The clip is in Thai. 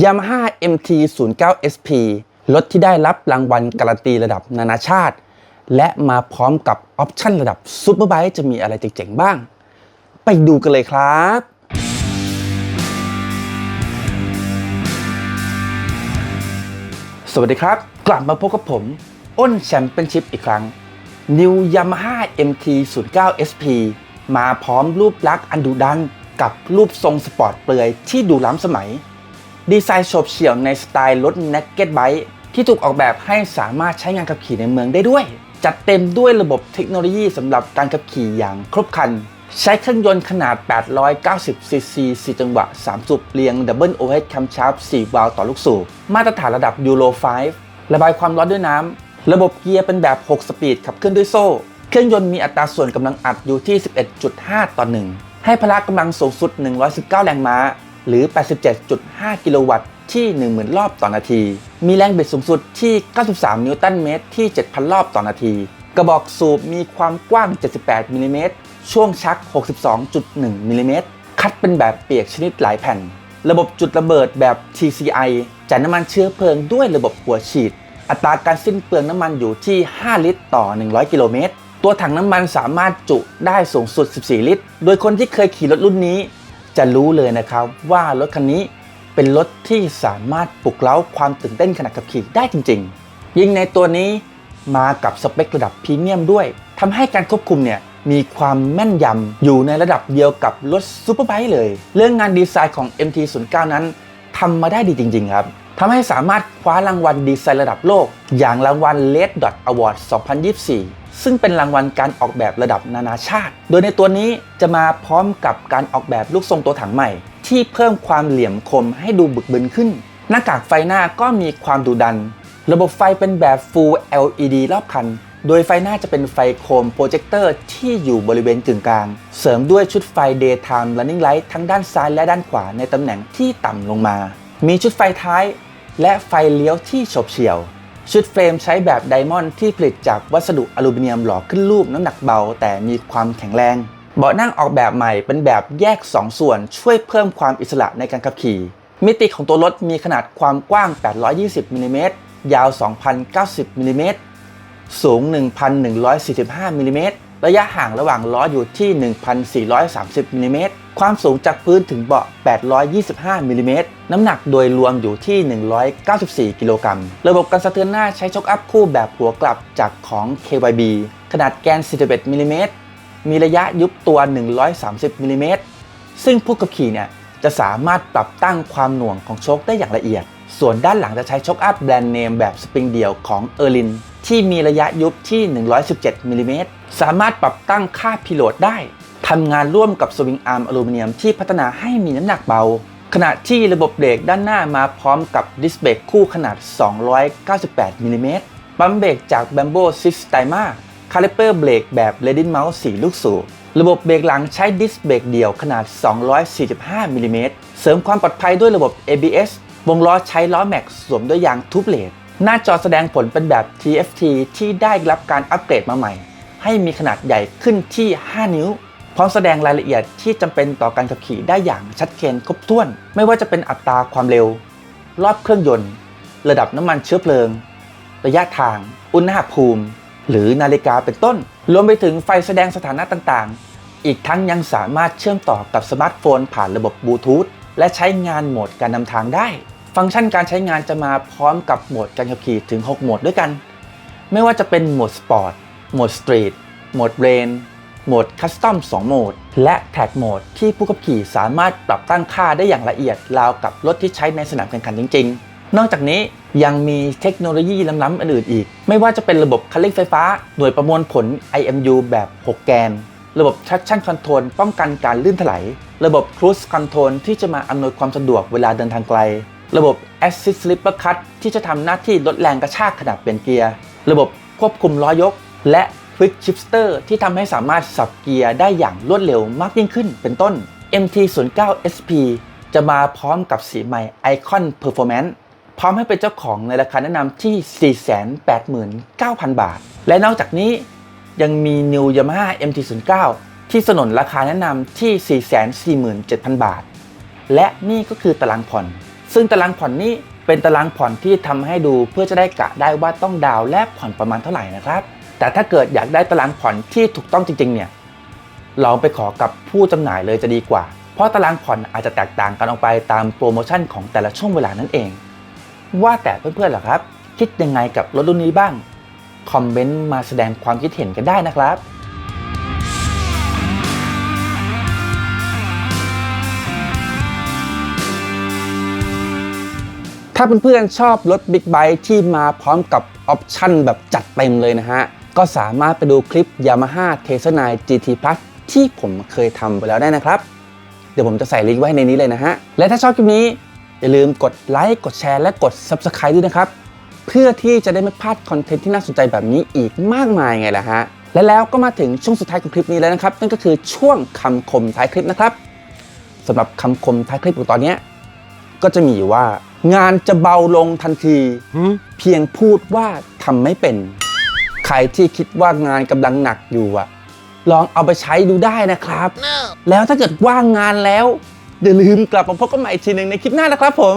Yamaha MT 0 9 SP รถที่ได้รับรางวัลการันตีระดับนานาชาติ และมาพร้อมกับออปชั่นระดับซูเปอร์ไบค์จะมีอะไรเจ๋งๆบ้าง ไปดูกันเลยครับสวัสดีครับ กลับมาพบกับผม อ้นแชมเปี้ยนชิพอีกครั้ง New Yamaha MT 0 9 SP มาพร้อมรูปลักษณ์อันดุดันกับรูปทรงสปอร์ตเปลือยที่ดูล้ำสมัย ดีไซน์โฉบเฉี่ยวในสไตล์รถ Naked Bike ที่ถูกออกแบบให้สามารถใช้งานขับขี่ในเมืองได้ด้วย จัดเต็มด้วยระบบเทคโนโลยีสำหรับการขับขี่อย่างครบครัน ใช้เครื่องยนต์ขนาด 890 ซีซี 4 จังหวะ 3 สูบเรียง Double Overhead Camshaft 4วาล์วต่อลูกสูบ มาตรฐานระดับ Euro 5ระบายความร้อนด้วยน้ำ ระบบเกียร์เป็นแบบ 6 สปีดขับเคลื่อนด้วยโซ่ เครื่องยนต์มีอัตราส่วนกำลังอัดอยู่ที่ 11.5 ต่อ 1 ให้พละกำลังสูงสุด 119 แรงม้า หรือ 87.5 กิโลวัตต์ที่ 10,000 รอบต่อนาที มีแรงบิดสูงสุดที่ 93 นิวตันเมตรที่ 7,000 รอบต่อนาที กระบอกสูบมีความกว้าง 78มิลลิเมตรช่วงชัก 62.1มิลลิเมตรคัดเป็นแบบเปียกชนิดหลายแผ่น ระบบจุดระเบิดแบบ TCI จ่ายน้ำมันเชื้อเพลิงด้วยระบบหัวฉีด อัตราการสิ้นเปลืองน้ำมันอยู่ที่ 5 ลิตรต่อ 100 กิโลเมตร ตัวถังน้ำมันสามารถจุได้สูงสุด 14 ลิตร โดยคนที่เคยขี่รถรุ่นนี้ จะรู้เลยนะครับว่ารถคันนี้เป็นรถที่สามารถปลุกเร้าความตื่นเต้นขณะขับขี่ได้จริง ๆ ยิ่งในตัวนี้มากับสเปคระดับพรีเมียมด้วยทำให้การควบคุมเนี่ยมีความแม่นยำอยู่ในระดับเดียวกับรถซูเปอร์ไบค์เลย เรื่องงานดีไซน์ของ MT09 นั้นทำมาได้ดีจริง ๆ ครับ ทำให้สามารถคว้ารางวัลดีไซน์ระดับโลก อย่างรางวัล Red Dot Award 2024 ซึ่งเป็นรางวัลการออกแบบระดับนานาชาติ โดยในตัวนี้จะมาพร้อมกับการออกแบบลูกทรงตัวถังใหม่ ที่เพิ่มความเหลี่ยมคมให้ดูบึกบึนขึ้น หน้ากากไฟหน้าก็มีความดุดัน ระบบไฟเป็นแบบ Full LED รอบคัน โดยไฟหน้าจะเป็นไฟโคมโปรเจคเตอร์ที่อยู่บริเวณกึ่งกลาง เสริมด้วยชุดไฟ Daytime Running Light ทั้งด้านซ้ายและด้านขวาในตำแหน่งที่ต่ำลงมา มีชุดไฟท้าย และไฟเลี้ยวที่ฉบเฉี่ยว ชุดเฟรมใช้แบบไดมอนด์ที่ผลิตจากวัสดุอลูมิเนียมหล่อขึ้นรูปน้ำหนักเบา แต่มีความแข็งแรง เบาะนั่งออกแบบใหม่เป็นแบบแยก 2 ส่วนช่วยเพิ่มความอิสระในการขับขี่ มิติของตัวรถมีขนาดความกว้าง 820มิลลิเมตรยาว 2,090มิลลิเมตรสูง 1,145มิลลิเมตรระยะห่างระหว่างล้ออยู่ที่ 1,430มิลลิเมตร ความสูงจากพื้นถึงเบาะ 825มิลลิเมตรน้ำหนักโดยรวมอยู่ที่ 194 กิโลกรัม ระบบการสะเทือนหน้าใช้ช็อคอัพคู่แบบหัวกลับจากของ KYB ขนาดแกน 41มิลลิเมตรมีระยะยุบตัว 130มิลลิเมตรซึ่งผู้ขับขี่เนี่ยจะสามารถปรับตั้งความหน่วงของโชคได้อย่างละเอียด ส่วนด้านหลังจะใช้ช็อคอัพแบรนด์เนมแบบสปริงเดี่ยวของเออร์ลินที่มีระยะยุบที่ 117มิลลิเมตรสามารถปรับตั้งค่าพิโลดได้ ทำงานร่วมกับสวิงอาร์มอลูมิเนียมที่พัฒนาให้มีน้ำหนักเบา ขณะที่ระบบเบรกด้านหน้ามาพร้อมกับดิสเบรกคู่ขนาด 298มิลลิเมตรปั๊มเบรกจาก b a m b o Systema คาลิเปอร์เบรกแบบ r e d i n Mouse 4ลูกสูบระบบเบรกหลังใช้ดิสเบรกเดี่ยวขนาด 245มิลลิเมตรเสริมความปลอดภัยด้วยระบบ ABS วงล้อใช้ล้อแม็กสวมด้วยยางทูบเลดหน้าจอแสดงผลเป็นแบบ TFT ที่ได้รับการอัปเกรดมาใหม่ ให้มีขนาดใหญ่ขึ้นที่ 5 นิ้ว พร้อมแสดงรายละเอียดที่จำเป็นต่อการขับขี่ได้อย่างชัดเจนครบถ้วน ไม่ว่าจะเป็นอัตราความเร็ว รอบเครื่องยนต์ ระดับน้ำมันเชื้อเพลิง ระยะทาง อุณหภูมิ หรือนาฬิกาเป็นต้น รวมไปถึงไฟแสดงสถานะต่างๆ อีกทั้งยังสามารถเชื่อมต่อกับสมาร์ทโฟนผ่านระบบบลูทูธและใช้งานโหมดการนำทางได้ ฟังก์ชันการใช้งานจะมาพร้อมกับโหมดการขับขี่ถึง 6 โหมดด้วยกัน ไม่ว่าจะเป็นโหมดสปอร์ต โหมดสตรีท โหมดเรน โหมดคัสตอม2โหมด และแท็กโหมดที่ผู้ขับขี่สามารถปรับตั้งค่าได้อย่างละเอียดราวกับรถที่ใช้ในสนามแข่งขันจริง ๆ นอกจากนี้ยังมีเทคโนโลยีล้ำๆอื่นๆอีก ไม่ว่าจะเป็นระบบคันเร่งไฟฟ้า หน่วยประมวลผล IMU แบบ 6 แกน ระบบ traction control ป้องกันการลื่นถลายระบบ cruise control ที่จะมาอำนวยความสะดวกเวลาเดินทางไกล ระบบ assist slipper cut ที่จะทำหน้าที่ลดแรงกระชากขณะเปลี่ยนเกียร์ ระบบควบคุมล้อยก และ quick shifter ที่ทำให้สามารถสับเกียร์ได้อย่างรวดเร็วมากยิ่งขึ้นเป็นต้น MT09 SP จะมาพร้อมกับสีใหม่ Icon Performance พร้อมให้เป็นเจ้าของในราคาแนะนำที่ 489,000 บาท และนอกจากนี้ยังมี New Yamaha MT09 ที่สนนราคาแนะนำที่ 447,000 บาท และนี่ก็คือตารางผ่อน ซึ่งตารางผ่อนนี้เป็นตารางผ่อนที่ทำให้ดูเพื่อจะได้กะได้ว่าต้องดาวน์และผ่อนประมาณเท่าไหร่นะครับ แต่ถ้าเกิดอยากได้ตารางผ่อนที่ถูกต้องจริงๆเนี่ยลองไปขอกับผู้จำหน่ายเลยจะดีกว่า เพราะตารางผ่อนอาจจะแตกต่างกันออกไปตามโปรโมชั่นของแต่ละช่วงเวลานั่นเอง ว่าแต่เพื่อนๆล่ะครับ คิดยังไงกับรถรุ่นนี้บ้าง คอมเมนต์มาแสดงความคิดเห็นกันได้นะครับถ้าเพื่อนๆชอบรถบิ๊กไบค์ที่มาพร้อมกับออปชั่นแบบจัดเต็มเลยนะฮะ ก็สามารถไปดูคลิป Yamaha t e s l a 9 GT Plus ที่ผมเคยทำไปแล้วได้นะครับ เดี๋ยวผมจะใส่ลิงก์ไว้ในนี้เลยนะฮะ และถ้าชอบคลิปนี้ อย่าลืมกดไลค์กดแชร์และกด Subscribe ด้วยนะครับ เพื่อที่จะได้ไม่พลาดคอนเทนต์ที่น่าสนใจแบบนี้อีกมากมายไงล่ะฮะและแล้วก็มาถึงช่วงสุดท้ายของคลิปนี้แล้วนะครับ นั่นก็คือช่วงคำคมท้ายคลิปนะครับสำหรับคำคมท้ายคลิปของตอนเนี้ยก็จะมีอยู่ว่างานจะเบาลงทันที เพียงพูดว่าทำไม่เป็นใค รที่คิดว่างานกำลังหนักอยู่อะลองเอาไปใช้ดูได้นะครับแล้วถ้าเกิดว่างงานแล้วอย่าลืมกลับมาพบกันใหม่อีกทีหนึ่งในคลิปหน้านะครับผม